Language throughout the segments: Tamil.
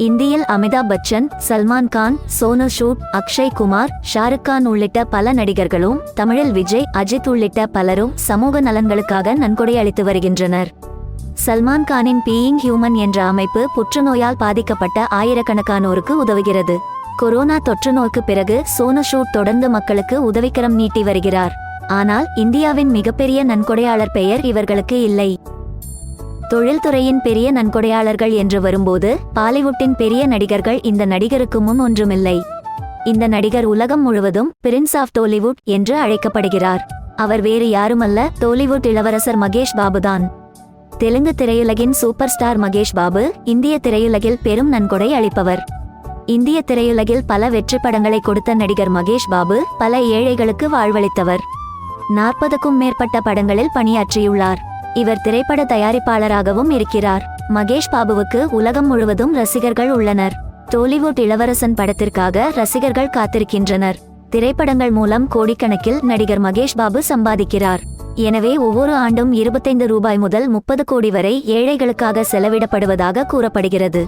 இந்தியில் அமிதாப் பச்சன் சல்மான் கான் சோனு சூட் அக்ஷய் குமார் ஷாருக் கான் உள்ளிட்ட பல நடிகர்களும் தமிழில் விஜய் அஜித் உள்ளிட்ட பலரும் சமூக நலன்களுக்காக நன்கொடை அளித்து வருகின்றனர். சல்மான் கானின் பீயிங் ஹியூமன் என்ற அமைப்பு புற்றுநோயால் பாதிக்கப்பட்ட ஆயிரக்கணக்கானோருக்கு உதவுகிறது. கொரோனா தொற்று நோய்க்கு பிறகு சோனு ஷூட் தொடர்ந்து மக்களுக்கு உதவிக்கரம் நீட்டி வருகிறார். ஆனால் இந்தியாவின் மிகப்பெரிய நன்கொடையாளர் பெயர் இவர்களுக்கு இல்லை. தொழில்துறையின் பெரிய நன்கொடையாளர்கள் என்று வரும்போது பாலிவுட்டின் பெரிய நடிகர்கள் இந்த நடிகருக்கு முன் ஒன்றுமில்லை. இந்த நடிகர் உலகம் முழுவதும் பிரின்ஸ் ஆஃப் டோலிவுட் என்று அழைக்கப்படுகிறார். அவர் வேறு யாருமல்ல டோலிவுட் இளவரசர் மகேஷ் பாபுதான். தெலுங்கு திரையுலகின் சூப்பர் ஸ்டார் மகேஷ் பாபு இந்திய திரையுலகில் பெரும் நன்கொடை அளிப்பவர். இந்திய திரையுலகில் பல வெற்றி படங்களை கொடுத்த நடிகர் மகேஷ் பாபு பல ஏழைகளுக்கு வாழ்வளித்தவர். நாற்பதுக்கும் மேற்பட்ட படங்களில் பணியாற்றியுள்ளார். இவர் திரைப்பட தயாரிப்பாளராகவும் இருக்கிறார். மகேஷ் பாபுவுக்கு உலகம் முழுவதும் ரசிகர்கள் உள்ளனர். டோலிவுட் இளவரசன் படத்திற்காக ரசிகர்கள் காத்திருக்கின்றனர். திரைப்படங்கள் மூலம் கோடிக்கணக்கில் நடிகர் மகேஷ் பாபு சம்பாதிக்கிறார். எனவே ஒவ்வொரு ஆண்டும் இருபத்தைந்து ரூபாய் முதல் முப்பது கோடி வரை ஏழைகளுக்காக செலவிடப்படுவதாக கூறப்படுகிறது.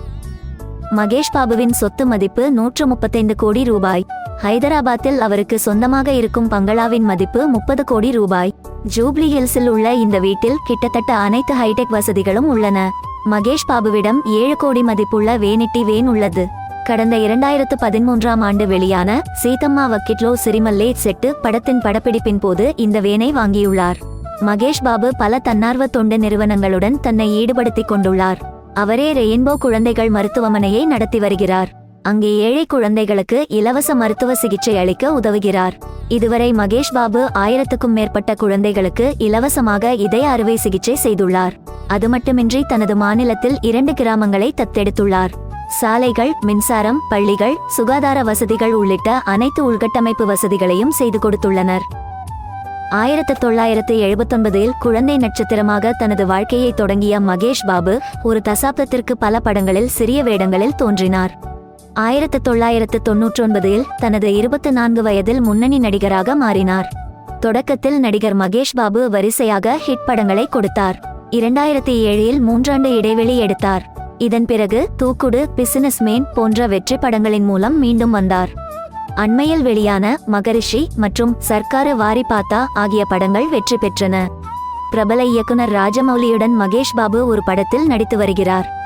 மகேஷ் பாபுவின் சொத்து மதிப்பு நூற்று முப்பத்தைந்து கோடி ரூபாய். ஹைதராபாத்தில் அவருக்கு சொந்தமாக இருக்கும் பங்களாவின் மதிப்பு முப்பது கோடி ரூபாய். ஜூப்ளி ஹில்ஸில் உள்ள இந்த வீட்டில் கிட்டத்தட்ட அனைத்து ஹைடெக் வசதிகளும் உள்ளன. மகேஷ் பாபுவிடம் ஏழு கோடி மதிப்புள்ள வேனிட்டி வேன் உள்ளது. கடந்த இரண்டாயிரத்து பதிமூன்றாம் ஆண்டு வெளியான சீதம்மா வக்கிட்லோ சிரிமல்லே செட்டு படத்தின் படப்பிடிப்பின் போது இந்த வேனை வாங்கியுள்ளார். மகேஷ் பாபு பல தன்னார்வ தொண்டு நிறுவனங்களுடன் தன்னை ஈடுபடுத்திக் கொண்டுள்ளார். அவரே ரெயின்போ குழந்தைகள் மருத்துவமனையை நடத்தி வருகிறார். அங்கே ஏழை குழந்தைகளுக்கு இலவச மருத்துவ சிகிச்சை அளிக்க உதவுகிறார். இதுவரை மகேஷ் பாபு ஆயிரத்துக்கும் மேற்பட்ட குழந்தைகளுக்கு இலவசமாக இதய அறுவை சிகிச்சை செய்துள்ளார். அது மட்டுமின்றி தனது மாநிலத்தில் இரண்டு கிராமங்களை தத்தெடுத்துள்ளார். சாலைகள் மின்சாரம் பள்ளிகள் சுகாதார வசதிகள் உள்ளிட்ட அனைத்து உள்கட்டமைப்பு வசதிகளையும் செய்து கொடுத்துள்ளனர். ஆயிரத்து தொள்ளாயிரத்து எழுபத்தொன்பதில் குழந்தை நட்சத்திரமாக தனது வாழ்க்கையை தொடங்கிய மகேஷ் பாபு ஒரு தசாப்தத்திற்கு பல படங்களில் சிறிய வேடங்களில் தோன்றினார். ஆயிரத்து தொள்ளாயிரத்து தொன்னூற்றொன்பதில் தனது இருபத்தி நான்கு வயதில் முன்னணி நடிகராக மாறினார். தொடக்கத்தில் நடிகர் மகேஷ் பாபு வரிசையாக ஹிட் படங்களை கொடுத்தார். இரண்டாயிரத்தி ஏழில் மூன்றாண்டு இடைவெளி எடுத்தார். இதன் பிறகு தூக்குடு பிசினஸ் மேன் போன்ற வெற்றி படங்களின் மூலம் மீண்டும் வந்தார். அண்மையில் வெளியான மகரிஷி மற்றும் சர்க்காரு வாரி பாத்தா ஆகிய படங்கள் வெற்றி பெற்றன. பிரபல இயக்குனர் ராஜமௌலியுடன் மகேஷ் பாபு ஒரு படத்தில் நடித்து வருகிறார்.